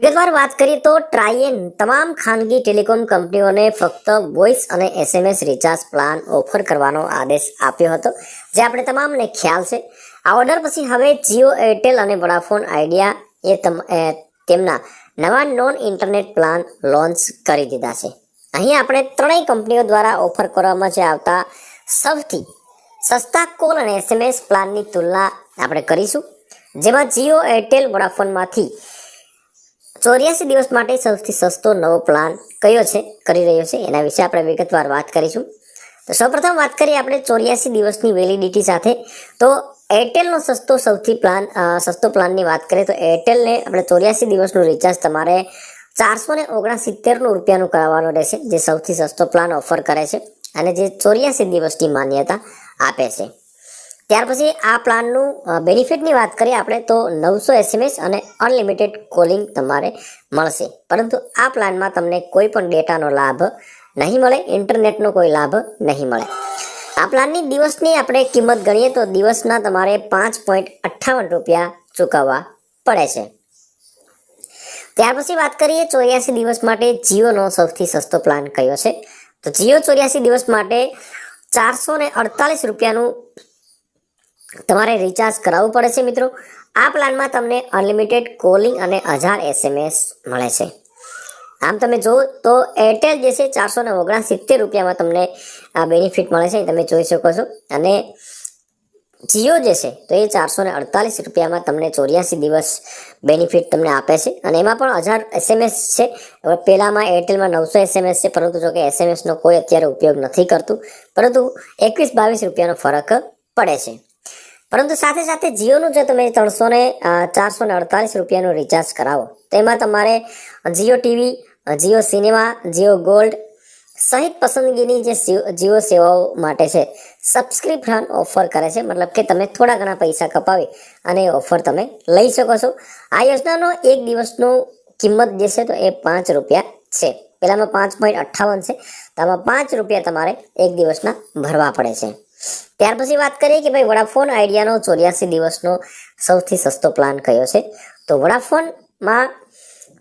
વિગતવાર વાત કરીએ તો ટ્રાયન તમામ ખાનગી ટેલિકોમ કંપનીઓને ફક્ત વોઇસ અને એસએમએસ રિચાર્જ પ્લાન ઓફર કરવાનો આદેશ આપ્યો હતો, જે આપણે તમામને ખ્યાલ છે. આ ઓર્ડર પછી હવે જીઓ, એરટેલ અને વોડાફોન આઈડિયા એ તમ- એ તેમના નવા નોન ઇન્ટરનેટ પ્લાન લોન્ચ કરી દીધા છે. અહીં આપણે ત્રણેય કંપનીઓ દ્વારા ઓફર કરવામાં જે આવતા સૌથી સસ્તા કોલ અને એસએમએસ પ્લાનની તુલના આપણે કરીશું, જેમાં જીઓ, એરટેલ, વોડાફોનમાંથી ચોર્યાસી દિવસ માટે સૌથી સસ્તો નવો પ્લાન કયો છે, કરી રહ્યો છે, એના વિશે આપણે વિગતવાર વાત કરીશું. તો સૌપ્રથમ વાત કરીએ આપણે ચોર્યાસી દિવસની વેલિડિટી સાથે. તો એરટેલનો સસ્તો સૌથી પ્લાન સસ્તો પ્લાનની વાત કરીએ તો એરટેલને આપણે ચોર્યાસી દિવસનું રિચાર્જ તમારે ચારસો ને ઓગણસિત્તેરનું રૂપિયાનું કરાવવાનું રહેશે, જે સૌથી સસ્તો પ્લાન ઓફર કરે છે અને જે ચોર્યાસી દિવસની માન્યતા આપે છે. ત્યાર પછી આ પ્લાનનું બેનિફિટની વાત કરીએ આપણે, તો નવસો એસએમએસ અને અનલિમિટેડ કોલિંગ તમારે મળશે. પરંતુ આ પ્લાનમાં તમને કોઈ પણ ડેટાનો લાભ નહીં મળે, ઇન્ટરનેટનો કોઈ લાભ નહીં મળે. આ પ્લાનની દિવસની આપણે કિંમત ગણીએ તો દિવસના તમારે પાંચ પોઈન્ટ અઠ્ઠાવન રૂપિયા ચૂકવવા પડે છે. ત્યાર પછી વાત કરીએ ચોર્યાસી દિવસ માટે જીઓનો સૌથી સસ્તો પ્લાન કયો છે? તો જીઓ ચોર્યાસી દિવસ માટે ચારસો ને અડતાલીસ રૂપિયાનું તમારે રિચાર્જ કરાવવું પડે છે મિત્રો. આ પ્લાનમાં તમને અનલિમિટેડ કોલિંગ અને હજાર એસએમએસ મળે છે. આમ તમે જો તો એરટેલ જે છે ચારસો ને ઓગણસિત્તેર રૂપિયામાં તમને આ બેનિફિટ મળે છે તમે જોઈ શકો છો. અને જીઓ જે છે, તો એ ચારસો ને અડતાલીસ રૂપિયામાં તમને ચોર્યાસી દિવસ બેનિફિટ તમને આપે છે. અને એમાં પણ હજાર એસએમએસ છે. પહેલાંમાં એરટેલમાં નવસો એસએમએસ છે, પરંતુ જો કે એસએમએસનો કોઈ અત્યારે ઉપયોગ નથી કરતું. પરંતુ એકવીસ બાવીસ રૂપિયાનો ફરક પડે છે. પરંતુ સાથે સાથે જીઓનું જો તમે ત્રણસો ને ચારસો ને અડતાલીસ રૂપિયાનું રિચાર્જ કરાવો તેમાં તમારે Jio TV Jio cinema, Jio gold સહિત પસંદગીની જે જીઓ સેવાઓ માટે છે સબસ્ક્રિપ્શન ઓફર કરે છે. મતલબ કે તમે થોડા ઘણા પૈસા કપાવી અને ઓફર તમે લઈ શકો છો. આ યોજનાનો એક દિવસનો કિંમત જે છે તો એ પાંચ રૂપિયા છે. પહેલાંમાં પાંચ પોઈન્ટ અઠ્ઠાવન છે. તો આમાં પાંચ રૂપિયા તમારે એક દિવસના ભરવા પડે છે. ત્યાર પછી વાત કરીએ કે ભાઈ વોડાફોન આઈડિયાનો ચોર્યાસી દિવસનો સૌથી સસ્તો પ્લાન કયો છે? તો વોડાફોનમાં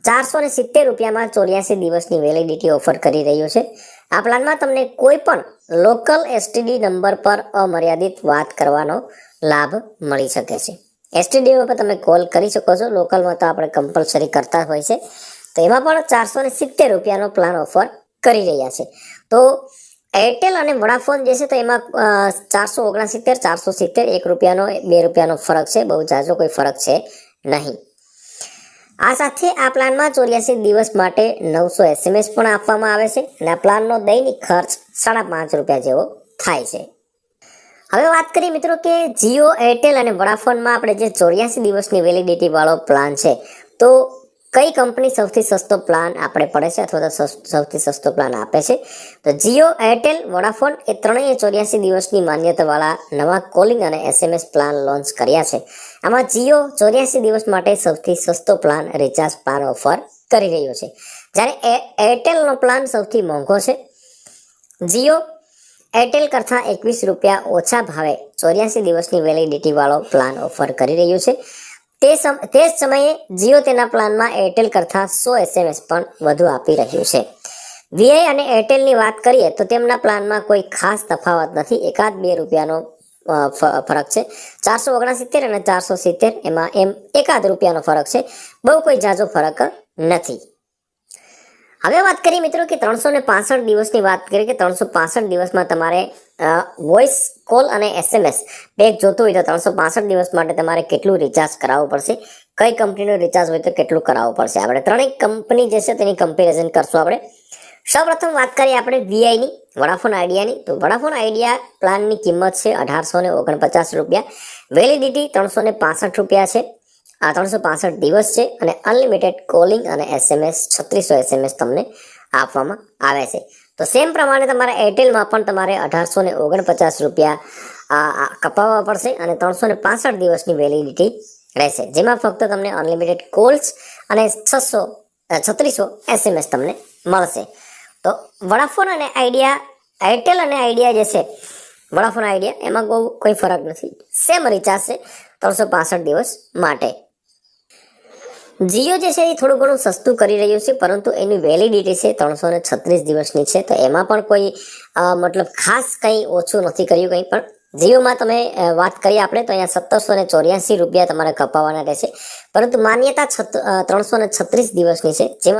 ચારસો ને સિત્તેર રૂપિયામાં ચોર્યાસી દિવસની વેલિડિટી ઓફર કરી રહ્યું છે. આ પ્લાનમાં તમને કોઈ પણ લોકલ એસટીડી નંબર પર અમર્યાદિત વાત કરવાનો લાભ મળી શકે છે. એસટીડી પર તમે કોલ કરી શકો છો. લોકલમાં તો આપણે કમ્પલસરી કરતા હોય છે. તો એમાં પણ ચારસો ને સિત્તેર રૂપિયાનો પ્લાન ઓફર કરી રહ્યા છે. તો એરટેલ અને વોડાફોન જે છે તો એમાં ચારસો ઓગણસિત્તેર, ચારસો સિત્તેર, એક રૂપિયાનો, બે રૂપિયાનો ફરક છે. બહુ ઝાઝો કોઈ ફરક છે નહીં. આ સાથે આ પ્લાનમાં ચોર્યાસી દિવસ માટે નવસો એસએમએસ પણ આપવામાં આવે છે અને આ પ્લાનનો દૈનિક ખર્ચ સાડા પાંચ રૂપિયા જેવો થાય છે. હવે વાત કરીએ મિત્રો કે જીઓ એરટેલ અને વોડાફોનમાં આપણે જે ચોર્યાસી દિવસની વેલિડિટી વાળો પ્લાન છે, તો કઈ કંપની સૌથી સસ્તો પ્લાન આપણે પડે છે અથવા તો સૌથી સસ્તો પ્લાન આપે છે? તો જીઓ એરટેલ વોડાફોન એ ત્રણેય ચોર્યાસી દિવસની માન્યતાવાળા નવા કોલિંગ અને એસએમએસ પ્લાન લોન્ચ કર્યા છે. આમાં જીઓ ચોર્યાસી દિવસ માટે સૌથી સસ્તો પ્લાન રિચાર્જ પ્લાન ઓફર કરી રહ્યો છે. જ્યારે એરટેલનો પ્લાન સૌથી મોંઘો છે. જીઓ એરટેલ કરતાં એકવીસ રૂપિયા ઓછા ભાવે ચોર્યાસી દિવસની વેલિડિટી વાળો પ્લાન ઓફર કરી રહ્યું છે. તે તે જ સમયે જીઓ તેના પ્લાનમાં એરટેલ કરતાં સો એસએમએસ પણ વધુ આપી રહ્યું છે. વીઆઈ અને એરટેલની વાત કરીએ તો તેમના પ્લાનમાં કોઈ ખાસ તફાવત નથી. એકાદ બે રૂપિયાનો ફરક છે. ચારસો ઓગણસિત્તેર અને ચારસો સિત્તેર એમાં એમ એકાદ રૂપિયાનો ફરક છે. બહુ કોઈ જાજો ફરક નથી. હવે વાત કરીએ મિત્રો કે ત્રણસો ને પાસઠ દિવસની વાત કરીએ કે ત્રણસો પાસઠ દિવસમાં તમારે વોઇસ કોલ અને એસએમએસ બે જોતું હોય તો ત્રણસો પાસઠ દિવસ માટે તમારે કેટલું રિચાર્જ કરાવવું પડશે? કઈ કંપનીનું રિચાર્જ હોય તો કેટલું કરાવવું પડશે? આપણે ત્રણેય કંપની જે છે તેની કમ્પેરિઝન કરશું આપણે. સૌપ્રથમ વાત કરીએ આપણે વીઆઈની વડાફોન આઈડિયાની તો વડાફોન આઈડિયા પ્લાનની કિંમત છે અઢારસો ને ઓગણપચાસ રૂપિયા. વેલિડિટી ત્રણસો ને પાસઠ રૂપિયા છે. આ ત્રણસો પાસઠ દિવસ છે અને અનલિમિટેડ કોલિંગ અને એસએમએસ, છત્રીસો એસએમએસ તમને આપવામાં આવે છે. તો સેમ પ્રમાણે તમારે એરટેલમાં પણ તમારે અઢારસો ને ઓગણપચાસ રૂપિયા કપાવવા પડશે અને ત્રણસો ને પાસઠ દિવસની વેલિડિટી રહેશે. જેમાં ફક્ત તમને અનલિમિટેડ કોલ્સ અને છસો છત્રીસો એસએમએસ તમને મળશે. તો વડાફોન અને આઈડિયા, એરટેલ અને આઈડિયા જે છે, વડાફોન આઈડિયા, એમાં બહુ કોઈ ફરક નથી. સેમ રિચાર્જ છે ત્રણસો પાસઠ દિવસ માટે. જીઓ જે છે એ થોડું ઘણું સસ્તું કરી રહ્યું છે, પરંતુ એની વેલિડિટી છે ત્રણસો ને છત્રીસ દિવસની છે. તો એમાં પણ કોઈ મતલબ ખાસ કંઈ ઓછું નથી કર્યું કંઈ, પણ જીઓમાં તમે વાત કરીએ આપણે, તો અહીંયા સત્તરસો ને ચોર્યાસી રૂપિયા તમારે કપાવવાના રહેશે. પરંતુ માન્યતા છત ત્રણસો ને છત્રીસ દિવસની છે, જેમાં